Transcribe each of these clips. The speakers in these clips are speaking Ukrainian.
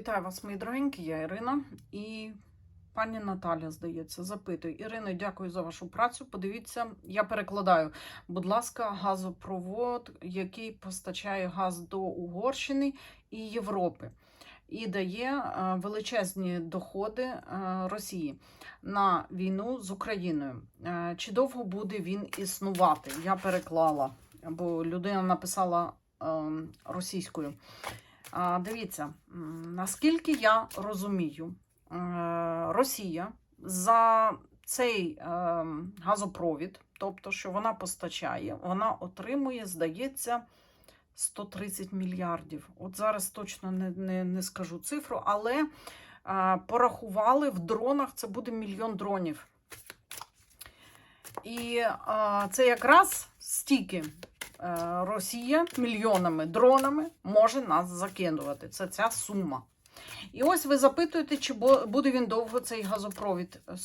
Вітаю вас, мої дорогенькі, я Ірина і пані Наталя, здається, запитує. Ірино, дякую за вашу працю. Подивіться, я перекладаю. Будь ласка, газопровод, який постачає газ до Угорщини і Європи, і дає е, величезні доходи е, Росії на війну з Україною. Е, Чи довго буде він існувати? Я переклала, бо людина написала ем, російською. Дивіться, наскільки я розумію, е, Росія за цей е, газопровід, тобто, що вона постачає, вона отримує, здається, 130 мільярдів. От зараз точно не, не, не скажу цифру, але е, порахували в дронах це буде мільйон дронів. І це якраз стільки Росія мільйонами дронами може нас закидувати. Це ця сума. І ось ви запитуєте, чи буде він довго цей газопровід е,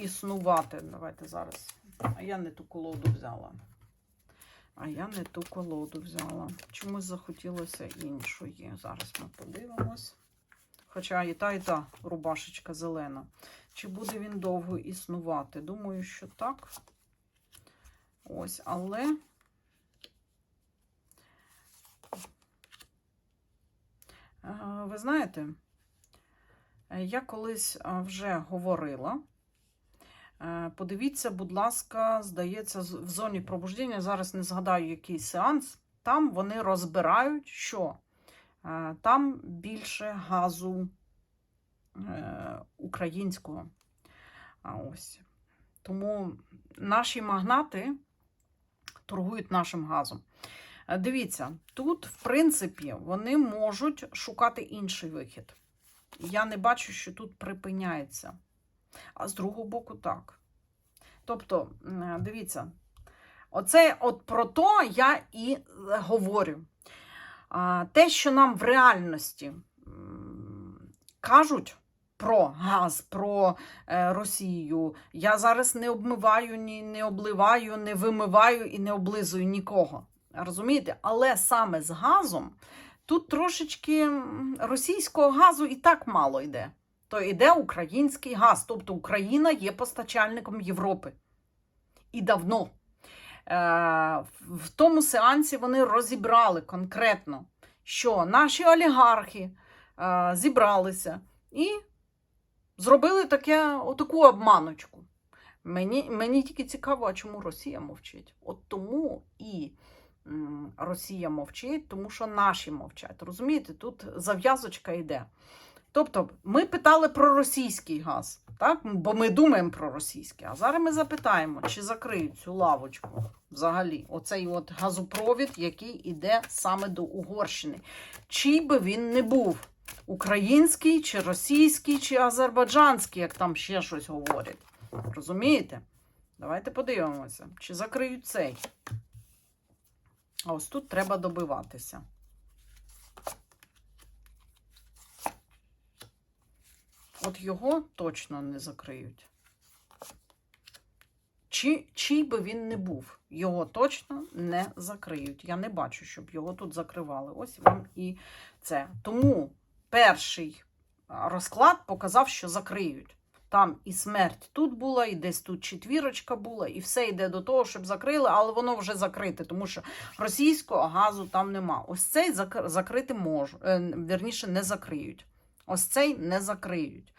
існувати. Давайте зараз. А я не ту колоду взяла. А я не ту колоду взяла. Чомусь захотілося іншої. Зараз ми подивимось. Хоча і та, і та рубашечка зелена. Чи буде він довго існувати? Думаю, що так. Ось, але. Е, Ви знаєте, е, я колись е, вже говорила. Е, Подивіться, будь ласка, здається, в зоні пробуждення, зараз не згадаю який сеанс. Там вони розбирають, що там більше газу українського. Ось. Тому наші магнати торгують нашим газом. Е, Дивіться, тут, в принципі, вони можуть шукати інший вихід. Я не бачу, що тут припиняється. А з другого боку, так. Тобто, е, дивіться, оце от про то я і е, говорю. Те, що нам в реальності кажуть про газ, про Росію, я зараз не обмиваю, ні, не обливаю, не вимиваю і не облизую нікого. Розумієте? Але саме з газом тут трошечки російського газу і так мало йде. То йде український газ. Тобто Україна є постачальником Європи. І давно. Е, в- тому сеансі вони розібрали конкретно, що наші олігархи е, зібралися і зробили таке, отаку обманочку. Мені, мені тільки цікаво, а чому Росія мовчить. От тому і Росія мовчить, тому що наші мовчать. Розумієте, тут зав'язочка йде. Тобто, ми питали про російський газ, так? бо ми думаємо про російський. А зараз ми запитаємо, чи закриють цю лавочку взагалі, оцей от газопровід, який іде саме до Угорщини. Чий би він не був український, чи російський, чи азербайджанський, як там ще щось говорять. Розумієте? Давайте подивимося, чи закриють цей. А ось тут треба добиватися. От його точно не закриють. Чи, чий би він не був, його точно не закриють. Я не бачу, щоб його тут закривали. Ось вам і це. Тому перший розклад показав, що закриють. Там і смерть тут була, і десь тут четвірочка була, і все йде до того, щоб закрили, але воно вже закрите, тому що російського газу там нема. Ось цей закрити можуть, вірніше, не закриють. Ось цей не закриють.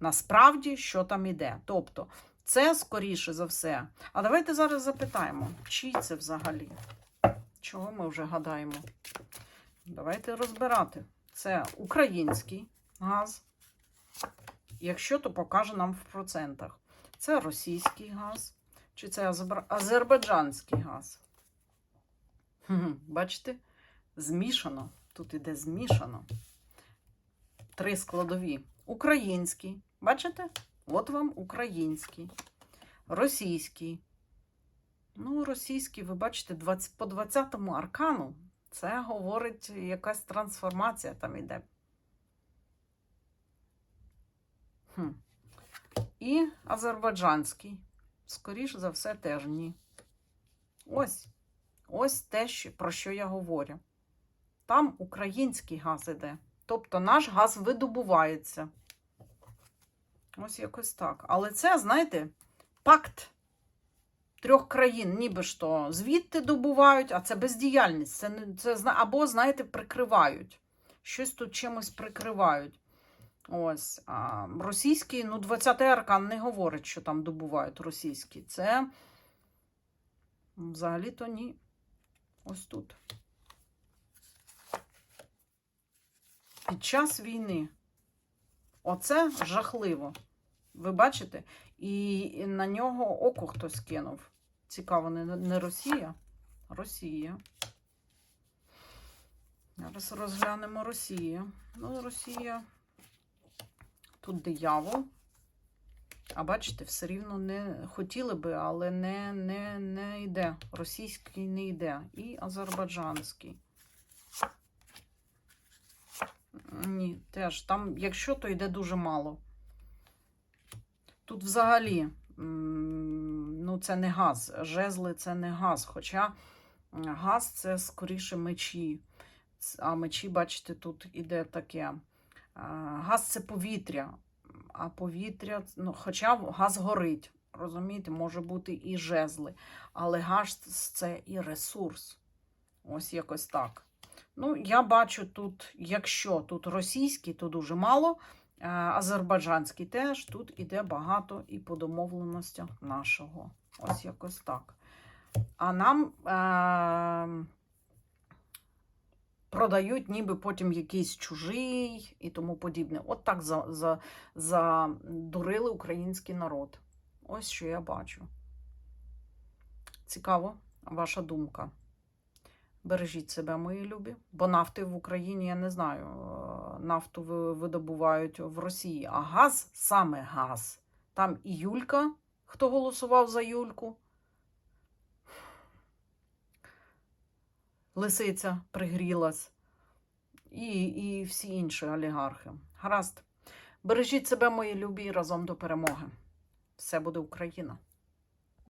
Насправді, що там іде. Тобто, це скоріше за все. А давайте зараз запитаємо, чий це взагалі? Чого ми вже гадаємо? Давайте розбирати. Це український газ. Якщо, то покаже нам в процентах. Це російський газ, чи це азер- азербайджанський газ. Бачите? Змішано. Тут іде змішано. Три складові. Український. Бачите? От вам український. Російський. Ну, російський, ви бачите, 20, по 20-му аркану. Це говорить, якась трансформація там іде. Хм. І азербайджанський. Скоріше за все, теж ні. Ось. Ось те, про що я говорю. Там український газ іде. Тобто наш газ видобувається. Ось якось так. Але це, знаєте, пакт трьох країн, ніби то звідти добувають, а це бездіяльність. Це, це, або, знаєте, прикривають. Щось тут чимось прикривають. Ось. А російський, ну, 20-й аркан не говорить, що там добувають російські. Це взагалі-то ні. Ось тут. Під час війни. Оце жахливо. Ви бачите? І на нього око хтось кинув. Цікаво, не, не Росія? Росія. Зараз розглянемо Росію. Ну, Росія. Тут диявол. А бачите, все рівно не хотіли би, але не, не, не йде. Російський не йде. І азербайджанський. Ні, теж там, якщо, то йде дуже мало. Тут взагалі, ну, це не газ. Жезли це не газ. Хоча газ це скоріше мечі. А мечі, бачите, тут іде таке. Газ це повітря. А повітря, ну, хоча газ горить. Розумієте, може бути і жезли. Але газ це і ресурс. Ось якось так. Ну, я бачу тут, якщо тут російський, то дуже мало. Азербайджанський теж тут іде багато і по домовленостях нашого. Ось якось так. А нам е- продають ніби потім якийсь чужий і тому подібне. От так за, за, задурили український народ. Ось що я бачу. Цікаво, ваша думка. Бережіть себе, мої любі. Бо нафти в Україні, я не знаю, е, нафту видобувають в Росії. А газ саме газ. Там і Юлька, хто голосував за Юльку. Лисиця пригрілась. І, і всі інші олігархи. Гаразд. Бережіть себе, мої любі, разом до перемоги. Все буде Україна.